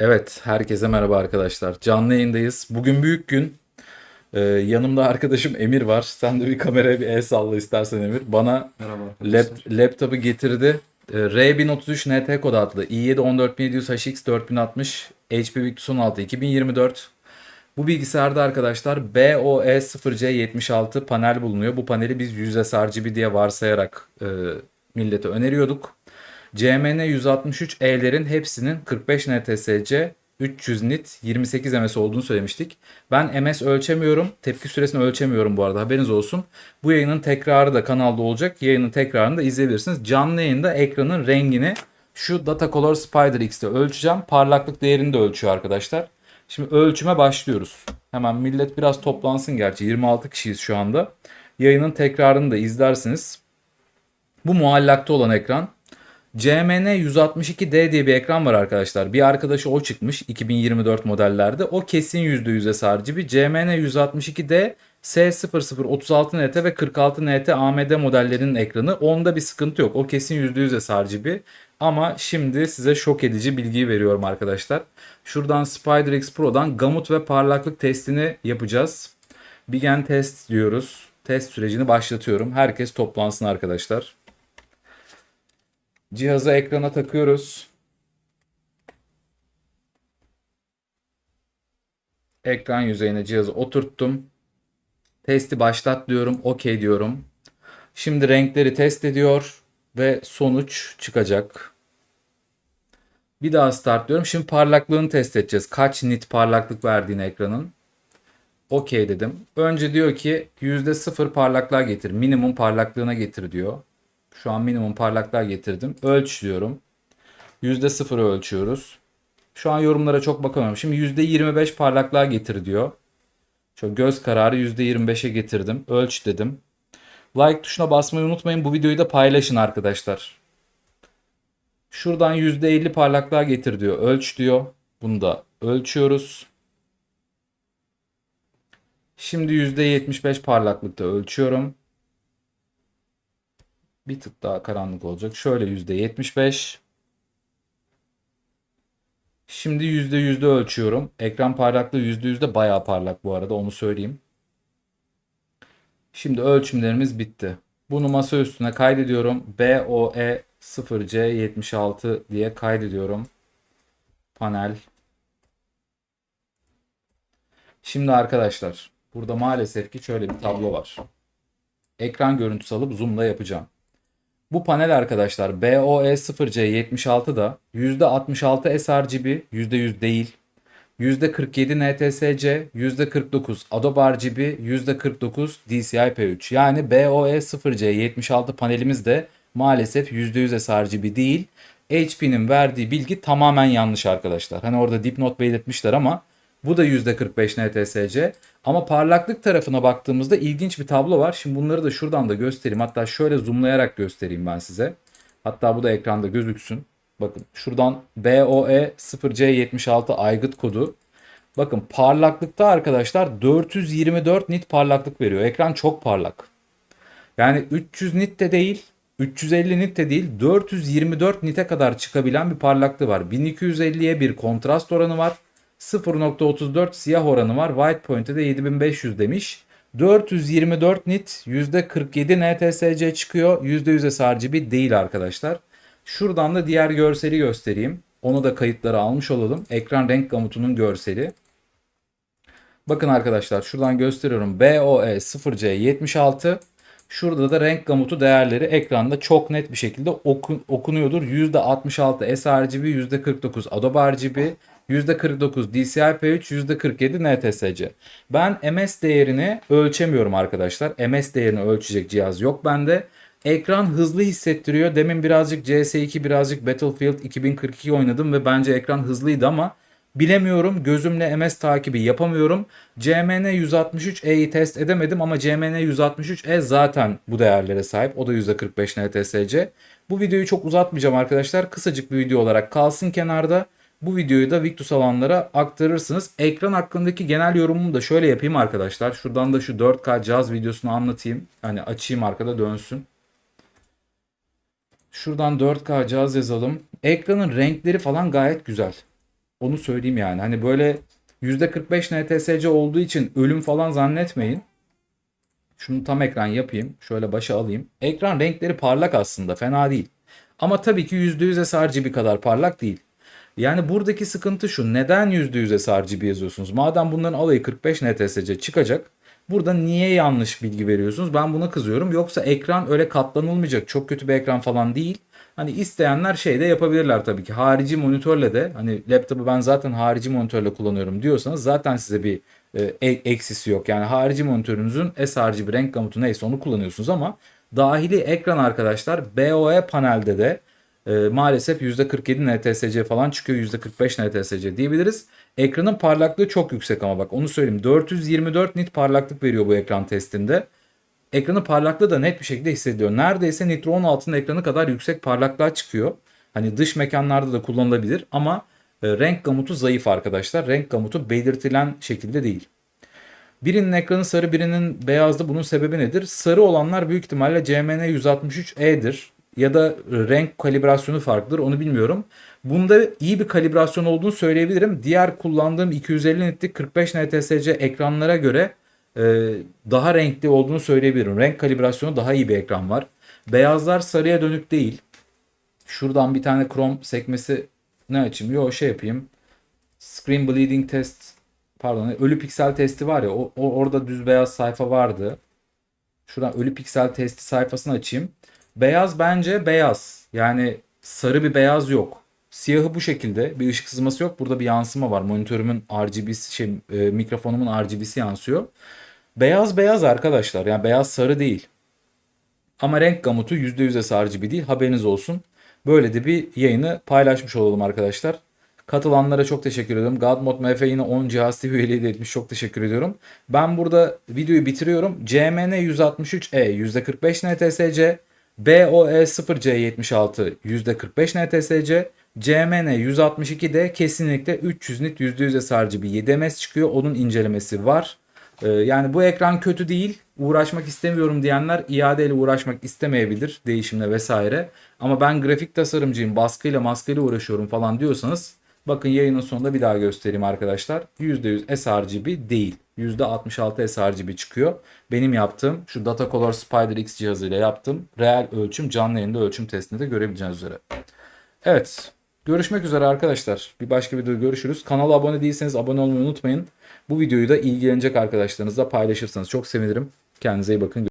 Evet, herkese merhaba arkadaşlar. Canlı yayındayız. Bugün büyük gün. Ee, yanımda arkadaşım Emir var. Sen de bir kameraya bir el salla istersen Emir. Bana Merhaba lap, laptopu getirdi. Ee, R1033 NT kod adlı i7 14700 HX 4060 HP Victus 16 2024. Bu bilgisayarda arkadaşlar BOE0C76 panel bulunuyor. Bu paneli biz 100 sRGB diye varsayarak e, millete öneriyorduk. CMN 163E'lerin hepsinin 45 NTSC 300 nit 28 ms olduğunu söylemiştik. Ben ms ölçemiyorum. Tepki süresini ölçemiyorum bu arada haberiniz olsun. Bu yayının tekrarı da kanalda olacak. Yayının tekrarını da izleyebilirsiniz. Canlı yayında ekranın rengini şu Datacolor Spider X'te ölçeceğim. Parlaklık değerini de ölçüyor arkadaşlar. Şimdi ölçüme başlıyoruz. Hemen millet biraz toplansın gerçi. 26 kişiyiz şu anda. Yayının tekrarını da izlersiniz. Bu muallakta olan ekran. CMN 162D diye bir ekran var arkadaşlar. Bir arkadaşı o çıkmış 2024 modellerde. O kesin %100 sRGB. CMN 162D S0036NT ve 46NT AMD modellerinin ekranı. Onda bir sıkıntı yok. O kesin %100 sRGB. Ama şimdi size şok edici bilgiyi veriyorum arkadaşlar. Şuradan SpiderX Pro'dan gamut ve parlaklık testini yapacağız. Begin test diyoruz. Test sürecini başlatıyorum. Herkes toplansın arkadaşlar. Cihazı ekrana takıyoruz. Ekran yüzeyine cihazı oturttum. Testi başlat diyorum. OK diyorum. Şimdi renkleri test ediyor ve sonuç çıkacak. Bir daha start diyorum. Şimdi parlaklığını test edeceğiz. Kaç nit parlaklık verdiğini ekranın. OK dedim. Önce diyor ki %0 parlaklığa getir. Minimum parlaklığına getir diyor. Şu an minimum parlaklığa getirdim. Ölç diyorum. %0'ı ölçüyoruz. Şu an yorumlara çok bakamıyorum. Şimdi %25 parlaklığa getir diyor. Şöyle göz kararı %25'e getirdim. Ölç dedim. Like tuşuna basmayı unutmayın. Bu videoyu da paylaşın arkadaşlar. Şuradan %50 parlaklığa getir diyor. Ölç diyor. Bunu da ölçüyoruz. Şimdi %75 parlaklıkta ölçüyorum. Bir tık daha karanlık olacak. Şöyle %75. Şimdi %100'de ölçüyorum. Ekran parlaklığı %100'de bayağı parlak bu arada onu söyleyeyim. Şimdi ölçümlerimiz bitti. Bunu masa üstüne kaydediyorum. BOE 0C76 diye kaydediyorum. Panel. Şimdi arkadaşlar burada maalesef ki şöyle bir tablo var. Ekran görüntüsü alıp zoom'la yapacağım. Bu panel arkadaşlar E BOE 0C76'da %66 sRGB %100 değil. %47 NTSC, %49 Adobe RGB, %49 DCI-P3. Yani BOE 0C76 panelimiz de maalesef %100 sRGB değil. HP'nin verdiği bilgi tamamen yanlış arkadaşlar. Hani orada dipnot belirtmişler ama bu da %45 NTSC. Ama parlaklık tarafına baktığımızda ilginç bir tablo var. Şimdi bunları da şuradan da göstereyim. Hatta şöyle zoomlayarak göstereyim ben size. Hatta bu da ekranda gözüksün. Bakın şuradan BOE 0C76 aygıt kodu. Bakın parlaklıkta arkadaşlar 424 nit parlaklık veriyor. Ekran çok parlak. Yani 300 nit de değil, 350 nit de değil, 424 nite kadar çıkabilen bir parlaklığı var. 1250'ye bir kontrast oranı var. 0.34 siyah oranı var. White point'e de 7500 demiş. 424 nit %47 NTSC çıkıyor. %100 sRGB değil arkadaşlar. Şuradan da diğer görseli göstereyim. Onu da kayıtlara almış olalım. Ekran renk gamutunun görseli. Bakın arkadaşlar şuradan gösteriyorum. BOE 0C76. Şurada da renk gamutu değerleri ekranda çok net bir şekilde oku- okunuyordur. %66 sRGB, %49 Adobe RGB, %49 DCI-P3, %47 NTSC. Ben MS değerini ölçemiyorum arkadaşlar. MS değerini ölçecek cihaz yok bende. Ekran hızlı hissettiriyor. Demin birazcık CS2, birazcık Battlefield 2042 oynadım ve bence ekran hızlıydı ama bilemiyorum. Gözümle MS takibi yapamıyorum. CMN 163E'yi test edemedim ama CMN 163E zaten bu değerlere sahip. O da %45 NTSC. Bu videoyu çok uzatmayacağım arkadaşlar. Kısacık bir video olarak kalsın kenarda. Bu videoyu da Victus alanlara aktarırsınız. Ekran hakkındaki genel yorumumu da şöyle yapayım arkadaşlar. Şuradan da şu 4K cihaz videosunu anlatayım. Hani açayım arkada dönsün. Şuradan 4K cihaz yazalım. Ekranın renkleri falan gayet güzel. Onu söyleyeyim yani. Hani böyle %45 NTSC olduğu için ölüm falan zannetmeyin. Şunu tam ekran yapayım. Şöyle başa alayım. Ekran renkleri parlak aslında. Fena değil. Ama tabii ki %100 sRGB kadar parlak değil. Yani buradaki sıkıntı şu. Neden %100 sRGB yazıyorsunuz? Madem bunların alayı 45 NTSC çıkacak. Burada niye yanlış bilgi veriyorsunuz? Ben buna kızıyorum. Yoksa ekran öyle katlanılmayacak. Çok kötü bir ekran falan değil. Hani isteyenler şey de yapabilirler tabii ki. Harici monitörle de hani laptopu ben zaten harici monitörle kullanıyorum diyorsanız zaten size bir e, e- eksisi yok. Yani harici monitörünüzün sRGB renk gamutu neyse onu kullanıyorsunuz ama dahili ekran arkadaşlar BOE panelde de e, maalesef %47 NTSC falan çıkıyor. %45 NTSC diyebiliriz. Ekranın parlaklığı çok yüksek ama bak onu söyleyeyim. 424 nit parlaklık veriyor bu ekran testinde. Ekranın parlaklığı da net bir şekilde hissediliyor. Neredeyse Nitro 16'ın ekranı kadar yüksek parlaklığa çıkıyor. Hani dış mekanlarda da kullanılabilir ama e, renk gamutu zayıf arkadaşlar. Renk gamutu belirtilen şekilde değil. Birinin ekranı sarı birinin beyazdı. Bunun sebebi nedir? Sarı olanlar büyük ihtimalle CMN 163E'dir. Ya da renk kalibrasyonu farklıdır onu bilmiyorum. Bunda iyi bir kalibrasyon olduğunu söyleyebilirim. Diğer kullandığım 250 nitlik 45 NTSC ekranlara göre e, daha renkli olduğunu söyleyebilirim. Renk kalibrasyonu daha iyi bir ekran var. Beyazlar sarıya dönük değil. Şuradan bir tane Chrome sekmesi ne açayım? Yo şey yapayım. Screen bleeding test pardon ölü piksel testi var ya o- orada düz beyaz sayfa vardı. Şuradan ölü piksel testi sayfasını açayım. Beyaz bence beyaz. Yani sarı bir beyaz yok. Siyahı bu şekilde. Bir ışık sızması yok. Burada bir yansıma var. Monitörümün RGB'si şey e, mikrofonumun RGB'si yansıyor. Beyaz beyaz arkadaşlar. Yani beyaz sarı değil. Ama renk gamutu %100 sRGB değil. Haberiniz olsun. Böyle de bir yayını paylaşmış olalım arkadaşlar. Katılanlara çok teşekkür ediyorum. Godmod MF yine 10 cihaz TV üyeliği etmiş. Çok teşekkür ediyorum. Ben burada videoyu bitiriyorum. CMN 163E %45 NTSC, BOE 0C76 %45 NTSC, CMN 162'de kesinlikle 300 nit %100 sRGB 7 ms çıkıyor. Onun incelemesi var. Ee, yani bu ekran kötü değil. Uğraşmak istemiyorum diyenler iadeyle uğraşmak istemeyebilir değişimle vesaire. Ama ben grafik tasarımcıyım, baskıyla maskıyla uğraşıyorum falan diyorsanız bakın yayının sonunda bir daha göstereyim arkadaşlar. %100 sRGB değil. %66 sRGB çıkıyor. Benim yaptığım şu Data Color Spider X cihazıyla yaptığım reel ölçüm canlı yayında ölçüm testinde de görebileceğiniz üzere. Evet. Görüşmek üzere arkadaşlar. Bir başka videoda görüşürüz. Kanala abone değilseniz abone olmayı unutmayın. Bu videoyu da ilgilenecek arkadaşlarınızla paylaşırsanız çok sevinirim. Kendinize iyi bakın.